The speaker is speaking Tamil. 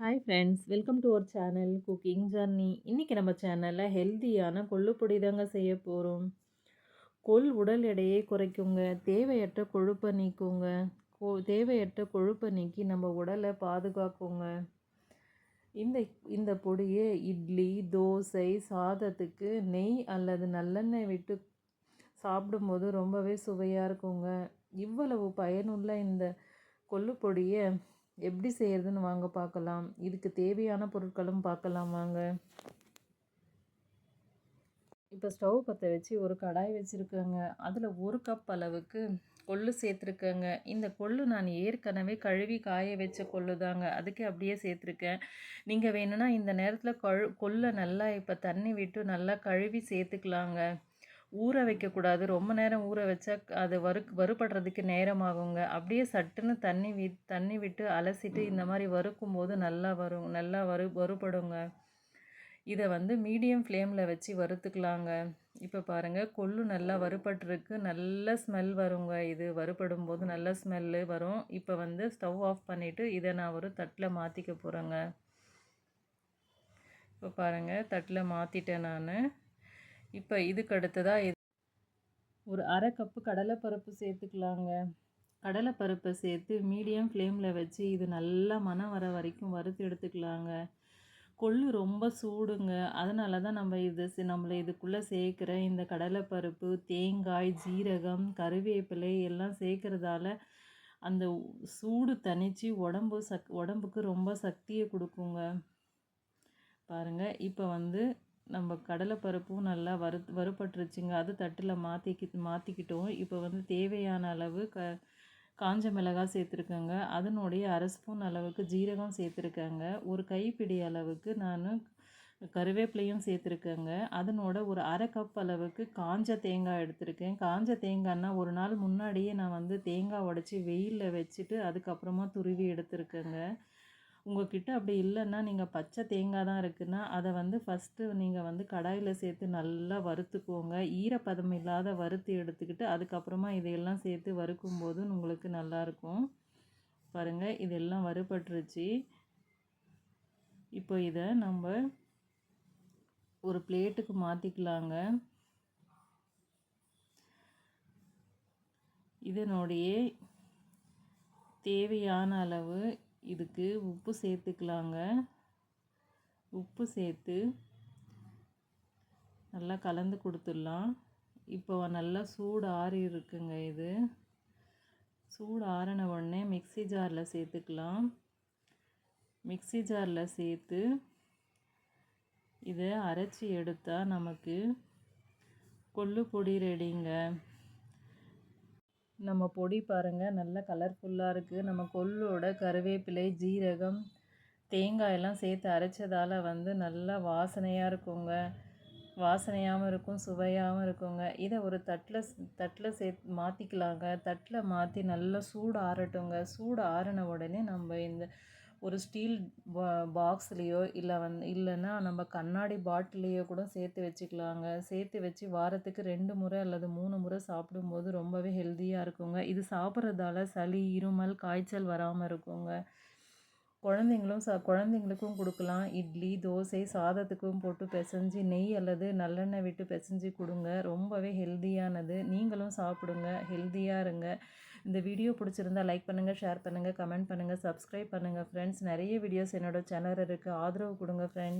Hi friends welcome to our channel cooking journey இன்றைக்கி நம்ம சேனலில் ஹெல்த்தியான கொள்ளுப்பொடி தாங்க செய்ய போகிறோம் கொள் உடல் எடையை குறைக்குங்க தேவையற்ற கொழுப்பை நீக்குங்க கொ தேவையற்ற கொழுப்பை நீக்கி நம்ம உடலை பாதுகாக்குங்க. இந்த இந்த பொடியை இட்லி தோசை சாதத்துக்கு நெய் அல்லது நல்லெண்ணெய் விட்டு சாப்பிடும்போது ரொம்பவே சுவையாக இருக்குங்க. இவ்வளவு பயனுள்ள இந்த கொள்ளுப்பொடியை எப்படி செய்கிறதுன்னு வாங்க பார்க்கலாம். இதுக்கு தேவையான பொருட்களும் பார்க்கலாம் வாங்க. இப்போ ஸ்டவ் பற்ற வச்சு ஒரு கடாய் வச்சுருக்கேங்க. அதில் ஒரு கப் அளவுக்கு கொள்ளு சேர்த்துருக்கேங்க. இந்த கொள்ளு நான் ஏற்கனவே கழுவி காய வச்ச கொள்ளு தாங்க. அதுக்கு அப்படியே சேர்த்துருக்கேன். நீங்கள் வேணும்னா இந்த நேரத்தில் கழு கொள்ளை நல்லா இப்போ தண்ணி விட்டு நல்லா கழுவி சேர்த்துக்கலாங்க. ஊற வைக்கக்கூடாது. ரொம்ப நேரம் ஊற வச்சா அது வறு வறுபடுறதுக்கு நேரம் ஆகுங்க அப்படியே சட்டுன்னு தண்ணி வி தண்ணி விட்டு அலசிட்டு இந்த மாதிரி வறுக்கும் போது நல்லா வரும் நல்லா வறு வறுபடுங்க. இதை வந்து மீடியம் ஃப்ளேமில் வச்சு வறுத்துக்கலாங்க. இப்போ பாருங்கள் கொள்ளு நல்லா வறுபட்டுருக்கு. நல்ல ஸ்மெல் வருங்க. இது வறுபடும் போது நல்ல ஸ்மெல்லு வரும். இப்போ வந்து ஸ்டவ் ஆஃப் பண்ணிவிட்டு இதை நான் ஒரு தட்டில் மாற்றிக்க போகிறேங்க இப்போ பாருங்கள் தட்டில் மாற்றிட்டேன் நான். இப்போ இதுக்கு அடுத்ததாக ஒரு அரை கப்பு கடலைப்பருப்பு சேர்த்துக்கலாங்க. கடலைப்பருப்பை சேர்த்து மீடியம் ஃப்ளேமில் வச்சு இது நல்லா மனம் வர வரைக்கும் வறுத்து எடுத்துக்கலாங்க. கொள்ளு ரொம்ப சூடுங்க. அதனால தான் நம்ம இது நம்மளை இதுக்குள்ளே சேர்க்குற இந்த கடலைப்பருப்பு தேங்காய் ஜீரகம் கருவேப்பிலை எல்லாம் சேர்க்குறதால அந்த சூடு தணித்து உடம்பு சக் உடம்புக்கு ரொம்ப சக்தியை கொடுக்குங்க. பாருங்கள் இப்போ வந்து நம்ம கடலைப்பருப்பும் நல்லா வறு வறுபட்டுருச்சுங்க. அது தட்டில் மாற்றிக்கி மாற்றிக்கிட்டோம் இப்போ வந்து தேவையான அளவு க காஞ்ச மிளகாய் சேர்த்துருக்கேங்க. அதனுடைய அரை ஸ்பூன் அளவுக்கு ஜீரகம் சேர்த்துருக்கேங்க. ஒரு கைப்பிடி அளவுக்கு நான் கருவேப்பிலையும் சேர்த்துருக்கேங்க. அதனோட ஒரு அரை கப் அளவுக்கு காஞ்ச தேங்காய் எடுத்திருக்கேன். காஞ்ச தேங்காய்னா ஒரு நாள் முன்னாடியே நான் வந்து தேங்காய் உடச்சி வெயிலில் வச்சுட்டு அதுக்கப்புறமா துருவி எடுத்திருக்கேங்க. உங்கள்கிட்ட அப்படி இல்லைன்னா நீங்கள் பச்சை தேங்காய் தான் இருக்குன்னா அதை வந்து ஃபஸ்ட்டு நீங்கள் வந்து கடாயில் சேர்த்து நல்லா வறுத்துக்கோங்க. ஈரப்பதம் இல்லாத வறுத்து எடுத்துக்கிட்டு அதுக்கப்புறமா இதையெல்லாம் சேர்த்து வறுக்கும் வறுக்கும்போது உங்களுக்கு நல்லாயிருக்கும் பாருங்கள் இதெல்லாம் வறுபட்டுருச்சு. இப்போ இதை நம்ம ஒரு பிளேட்டுக்கு மாற்றிக்கலாங்க இதனுடைய தேவையான அளவு இதுக்கு உப்பு சேர்த்துக்கலாங்க. உப்பு சேர்த்து நல்லா கலந்து கொடுத்துடலாம். இப்போ நல்லா சூடு ஆறி இருக்குங்க இது. சூடு ஆறின உடனே மிக்சி ஜாரில் சேர்த்துக்கலாம். மிக்சி ஜாரில் சேர்த்து இதை அரைச்சி எடுத்தால் நமக்கு கொள்ளு பொடி ரெடிங்க நம்ம பொடி பாருங்கள் நல்ல கலர்ஃபுல்லாக இருக்குது நம்ம கொள்ளோட கருவேப்பிலை ஜீரகம் தேங்காயெல்லாம் சேர்த்து அரைச்சதால் வந்து நல்லா வாசனையாக இருக்குங்க. வாசனையாகவும் இருக்கும் சுவையாகவும் இருக்குங்க. இதை ஒரு தட்டில் தட்டில் சே மாற்றிக்கலாங்க தட்டில் மாற்றி நல்லா சூடு ஆறட்டுங்க. சூடு ஆறின உடனே நம்ம இந்த ஒரு ஸ்டீல் பாக்ஸ்லேயோ இல்லை வந்து இல்லைன்னா நம்ம கண்ணாடி பாட்டிலையோ கூட சேர்த்து வச்சுக்கலாங்க. சேர்த்து வச்சு வாரத்துக்கு ரெண்டு முறை அல்லது மூணு முறை சாப்பிடும்போது ரொம்பவே ஹெல்த்தியாக இருக்குங்க. இது சாப்பிட்றதால சளி இருமல் காய்ச்சல் வராமல் இருக்குங்க. குழந்தைங்களும் ச குழந்தைங்களுக்கும் கொடுக்கலாம். இட்லி தோசை சாதத்துக்கும் போட்டு பிசைஞ்சு நெய் அல்லது நல்லெண்ணெய் விட்டு பிசைஞ்சு கொடுங்க. ரொம்பவே ஹெல்த்தியானது நீங்களும் சாப்பிடுங்க. ஹெல்த்தியாக இருங்க. இந்த வீடியோ பிடிச்சிருந்தா லைக் பண்ணுங்கள் ஷேர் பண்ணுங்கள் கமெண்ட் பண்ணுங்கள் சப்ஸ்கிரைப் பண்ணுங்கள் ஃப்ரெண்ட்ஸ் நிறைய வீடியோஸ் என்னோடய சேனல் இருக்குது ஆதரவு கொடுங்க ஃப்ரெண்ட்ஸ்